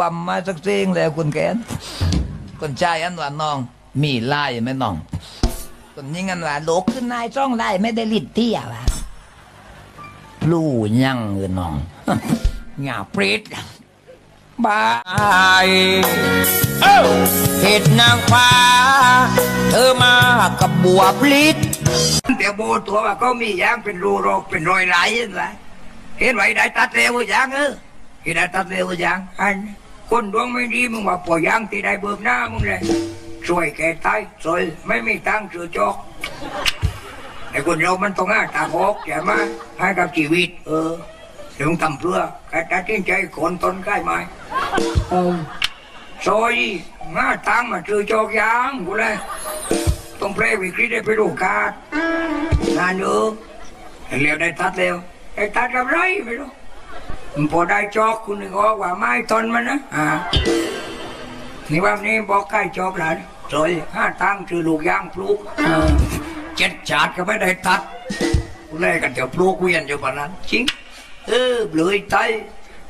ปั๊มมาสักเสียงแล้วคุณแกนคนชายอันว่าน้อง มีไล่ไหมน้องคนยิงอันว่าโลกขึ้นนายจ้องไล่ไม่ได้ลิดเที่ยวะลู่ยังเออน้องหงาปรีดบ้าเห็ดนางฟ้า เธอมากับบัวพลิกเดี๋ยวโบตัวว่าก็มียางเป็นรูโรคเป็นรอยไหลเห็นไหมเห็นไหมได้ตัดเร็วยางเออเห็นได้ตัดเร็วยางอัน คนดวงไม่ดีมึงว่าปล่อยยางที่ได้เบิกหน้ามึงเลยช่วยแกตายสวยไม่มีตังค์ซื้อจอกไอ้คนเรามันต้องหาตาบอกใช่ไหมให้กับชีวิต เออเดี๋ยวมึงทำเพื่อแกตัดสินใจคนตนใกล้ไหมเออซอยหาตังค์มาซื้อจอกยางกูเลยต้องแปลวิกฤตได้ไปดูกาดนานเออเร็วได้ตัดเร็วไอ้ตัดกับไรไม่รู้มัน พอได้จอกคุณนึกออกว่าไม้ตนมันนะอ่านี่ว่านี้บอกใกล้จอกแล้วสวยห้าตั้งคือลูกยางปลูกเจ็ดจาดก็ไม่ได้ตัดกูแลกันจะปลูกเวียนอยู่ปานนั้นจริงเออเบลยไต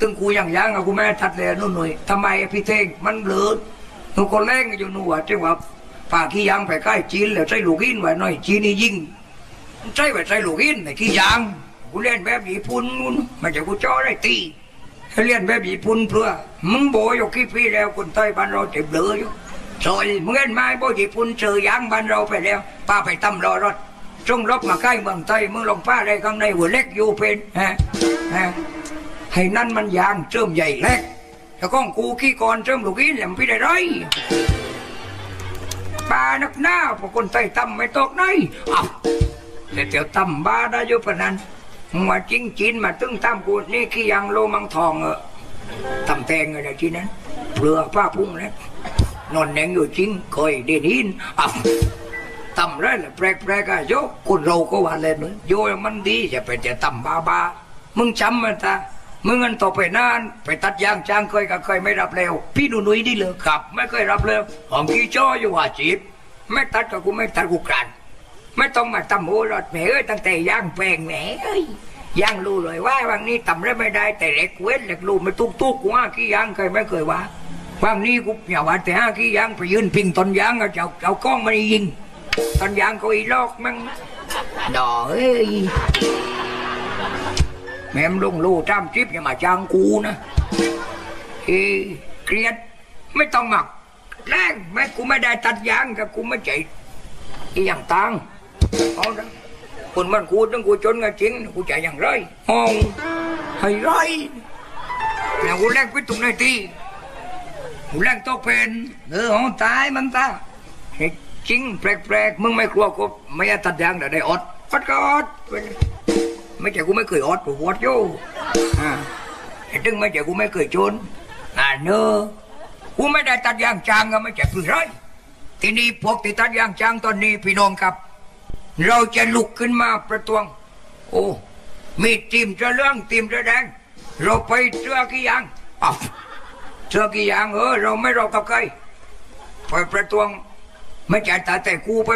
ตึงกูยังยังอะกูแม่ทัดเลยนู่นหน่อยทำไมพี่เท่งมันเบลอหนูคนแรกอยู่หนูว่าจังหวะป่าขี้ยางไปใกล้จีนแล้วใส่ลูกอินไว้หน่อยจีนนี่ยิงใช่ไว้ใส่ลูกอินในขี้ยาง กูเล่นแบบญี่ปุ่นนู่นไมันจะกูจ่อได้ตีให้เล่นแบบญี่ปุ่นเพื่อมึงโบอยู่กี่ปีแล้วคนใต้บ้านเราเจ็บเบลออยู่ซอยมึงเห็นไหมโบญี่ปุ่นเจอยางบ้านเราไปแล้วป้าไปตำรอรถจงรบมาใกล้เมืองไทยมึงลงป้าได้ข้างในหัวเล็กอยู่เป็นฮะฮะให้นั่นมันยางเจิมใหญ่เล็กแต่ก้องกูขี้ก่อนเจิมลูกอินแหลมพี่ได้ไรปลานักหน้าพวกคนไทยตำไม่ตกไหนอ้าวแต่เดี๋ยวตำบ้าได้อยู่ปนั้น มาจริงจีนมาตึ้งตำกูนี่ขี้ยางโลมังทองเออตำแตงอะไรที่นั้นเปลือป้าพุ่งแล้วนอนแหนงอยู่จริงเคยเด่นหินอ้าวตำไรละแปลกแปลกอะโยคนเราก็ว่าเล่นเลยโยมันดีจะไปจะตำบาบามึงจำมันตามึงเงินต่อไปนาน ไปตัดยางจ้างเคยก็เคยไม่รับแล้ว พี่หนูนุ่ยดีเลยครับ ไม่เคยรับเลยหอมขี้จ้ออยู่ว่าจีบไม่ตัดก็กูไม่ตัดกูกรัน ไม่ต้องมาตำโหรถแหมเอ้ยตั้งแต่ย่างแปลงแหมเอ้ยย่างรู้เลยว่าวันนี้ตำได้ไม่ได้ แต่เล็กเว้นเล็กรู้ไม่ตุกตุกกูว่าขี้ยางเคยไม่เคยว่าวันนี้กูอย่าว่าแต่ห้าขี้ยางไปยืนพิงต้นย่างเอาเจ้าเอากล้องมายิงตอนย่างก็อีลอกมั้งดอเอ้ยแม่มลงลูจ้ามจิ๊บอย่ามาจ้างกูนะเอ้เกลียดไม่ต้องหมักแรงแม่กูไม่ได้ตัดยางกับกูไม่ใจอีอย่างตัง เอาละคนมันกูต้องกูจนกันจริงกูใจอย่างไรห้องให้ไรแล้วกูแรงไปตรงไหนตีกูแรงตกเป็นเออห้องตายมันตาเฮ้จริงแปลกๆมึงไม่กลัวกูไม่อาตัดยางแต่ได้อดอดก็อดไม่ใช่กูไม่เคยอดกูอดอยู่อ่าไอ้ตึงไม่ใช่กูไม่เคยชนอ่าเนอะกูไม่ได้ตัดยางจางก็ไม่ใช่คือไรทีนี้พวกที่ตัดยางจางตอนนี้พี่น้องครับ เราจะลุกขึ้นมาประท้วง โอ้มีทีมจะเรื่องทีมจะแดง เราไปเชื่อกี่ยางอ้าวเชื่อกี่ยางเออเราไม่รอกับใครไปประท้วงไม่จ่ายตาแต่กูไป